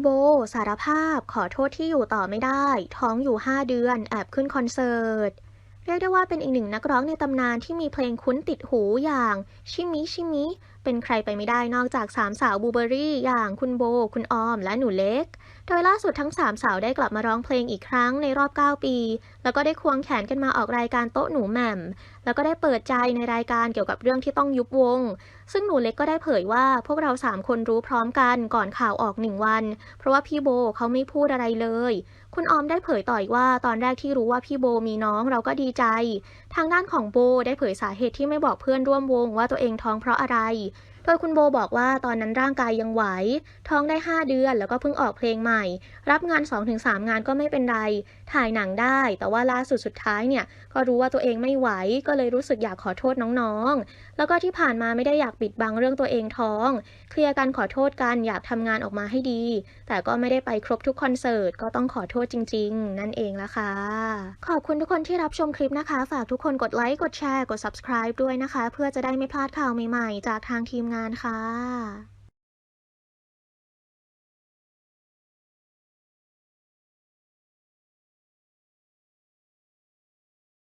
โบสารภาพขอโทษที่อยู่ต่อไม่ได้ ท้องอยู่ 5 เดือนแอบขึ้นคอนเสิร์ต เรียกได้ว่าเป็นอีกหนึ่งนักร้องในตำนานที่มีเพลงคุ้นติดหูอย่าง ชิมิชิมิ เป็นใครไปไม่ได้นอกจากสามสาวบูเบอรี่ อย่างคุณโบ คุณออม และหนูเล็ก โดยล่าสุดทั้งสามสาวได้กลับมาร้องเพลงอีกครั้งในรอบ 9 ปี แล้วก็ได้ควงแขนกันมาออกรายการโต๊ะหนูแหม่ม แล้วก็ได้เปิดใจในรายการเกี่ยวกับเรื่องที่ต้องยุบวง ซึ่งหนูเล็กก็ได้เผยว่าพวกเราสามคนรู้พร้อมกันก่อนข่าวออกหนึ่งวัน เพราะว่าพี่โบเขาไม่พูดอะไรเลย คุณออมได้เผยต่ออีกว่าตอนแรกที่รู้ว่าพี่โบมีน้องเราก็ดีใจ ทางด้านของโบได้เผยสาเหตุที่ไม่บอกเพื่อนร่วมวงว่าตัวเองท้องเพราะอะไร โดยคุณโบบอกว่าตอนนั้นร่างกายยังไหว ท้องได้ 5 เดือนแล้วก็เพิ่งออกเพลงใหม่ รับงาน 2-3 งานก็ไม่เป็นไร ถ่ายหนังได้ แต่ว่าล่าสุดสุดท้ายเนี่ย ก็รู้ว่าตัวเองไม่ไหว ก็เลยรู้สึกอยากขอโทษน้องๆ แล้วก็ที่ผ่านมาไม่ได้อยากปิดบังเรื่องตัวเองท้อง เคลียร์กันขอโทษกันอยากทำงานออกมาให้ดี แต่ก็ไม่ได้ไปครบทุกคอนเสิร์ตก็ต้องขอโทษจริง ๆ นั่นเองละค่ะ ขอบคุณทุกคนที่รับชมคลิปนะคะ ฝากทุกคนกดไลค์กดแชร์กด subscribe ด้วยนะคะ เพื่อจะได้ไม่พลาดข่าวใหม่ๆ จากทางทีมงานค่ะ